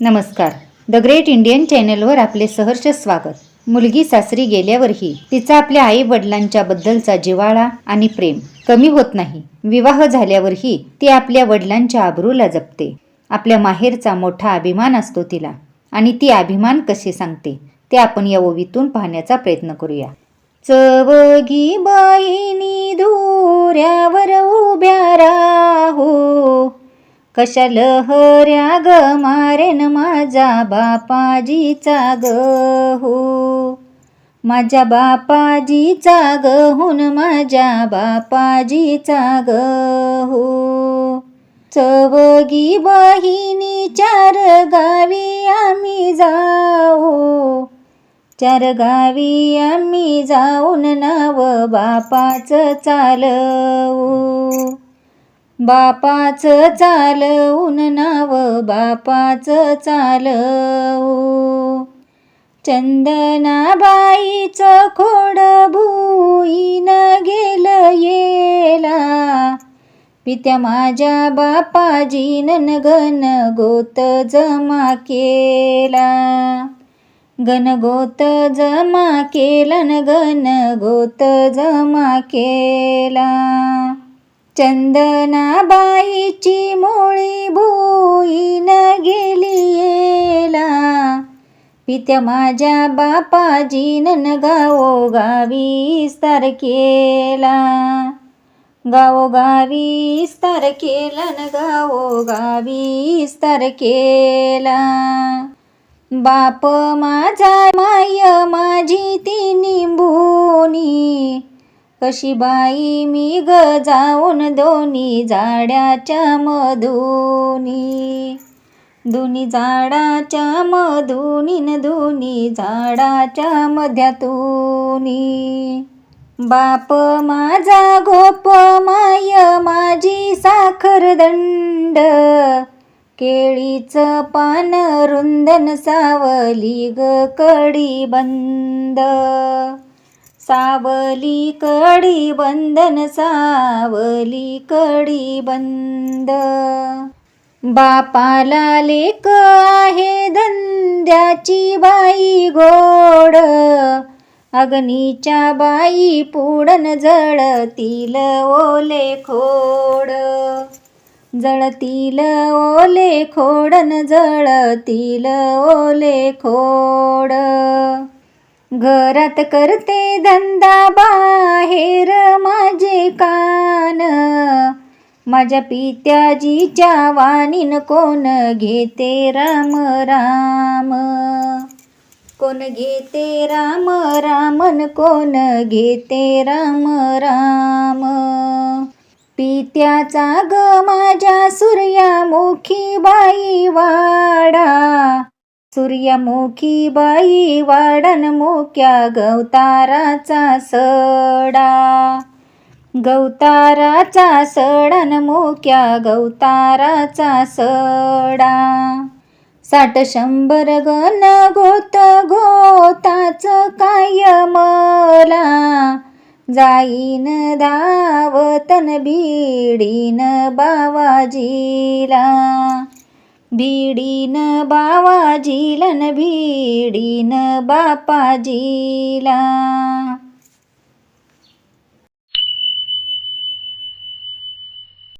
नमस्कार. The great Indian चॅनलवर आपले सहर्ष स्वागत. मुलगी सासरी गेल्यावरही तिचा आपल्या आई वडिलांच्या बद्दलचा जिव्हाळा आणि प्रेम कमी होत नाही. विवाह झाल्यावरही ती आपल्या वडिलांच्या आबरूला जपते. आपल्या माहेरचा मोठा अभिमान असतो तिला आणि ती अभिमान कसे सांगते ते आपण या ओवीतून पाहण्याचा प्रयत्न करूया. चवगी बाईनी धुऱ्यावर उभ्या राहो. कशा लहऱ्या ग मारेन माझा बापाजीचा ग? हो. माझ्या बापाजीचा ग हुन माझ्या बापाजीचा ग? हो. चवगी बहिणी चार गावी आम्ही जाओ चार गावी आम्ही जाऊन नाव बापाचं चालवू. बापाचं चालवून नाव बापाचं चालवू. चंदनाबाईचं खोड भुईन गेलं येला. पित्या माझ्या बापाजीनं गण गोत जमा केला. गणगोत जमा केला न गण गोत जमा केला. चंदनाबाईची मोळी भुईन गेली येला पित्या माझ्या बापाजी गावो गावी स्तर केला. गावोगावी स्तर केला न गावो गावी स्तर केला. बाप माझा माय माझी ती निंबू कशी बाई मी ग जाऊन दोन्ही झाडाच्या मधुनी. दोन्ही झाडाच्या मधुनीन दोन्ही झाडाच्या मध्यातूनी. बाप माझा गोप माय माझी साखर दंड. केळीचं पान रुंदन सावली ग कडी बंद. सावली कडी बंधन सावली कडी बंद. बापाला लेक आहे धंद्याची बाई गोड. अग्नीच्या बाई पुडन जळतील ओले खोड. जळतील ओले खोडन जळतील ओले खोड. घरात करते धंदा बाहेर माझे कान. माझ्या पित्याजीच्या वाणीन कोण घेते राम राम? कोण घेते राम रामन कोण घेते राम राम? पित्याचा ग माझ्या सूर्यामुखी बाई वाडा. सूर्यमुखी बाई वाडन मुक्या गवताराचा सडा. गवताराचा सडन मुक्या गवताराचा सडा. साठ शंभर गण गोत गोताच काय मला. जाईन धावतन बीडीन बावाजीला. बीडीन बावाजीलन बीडीन बापाजीला.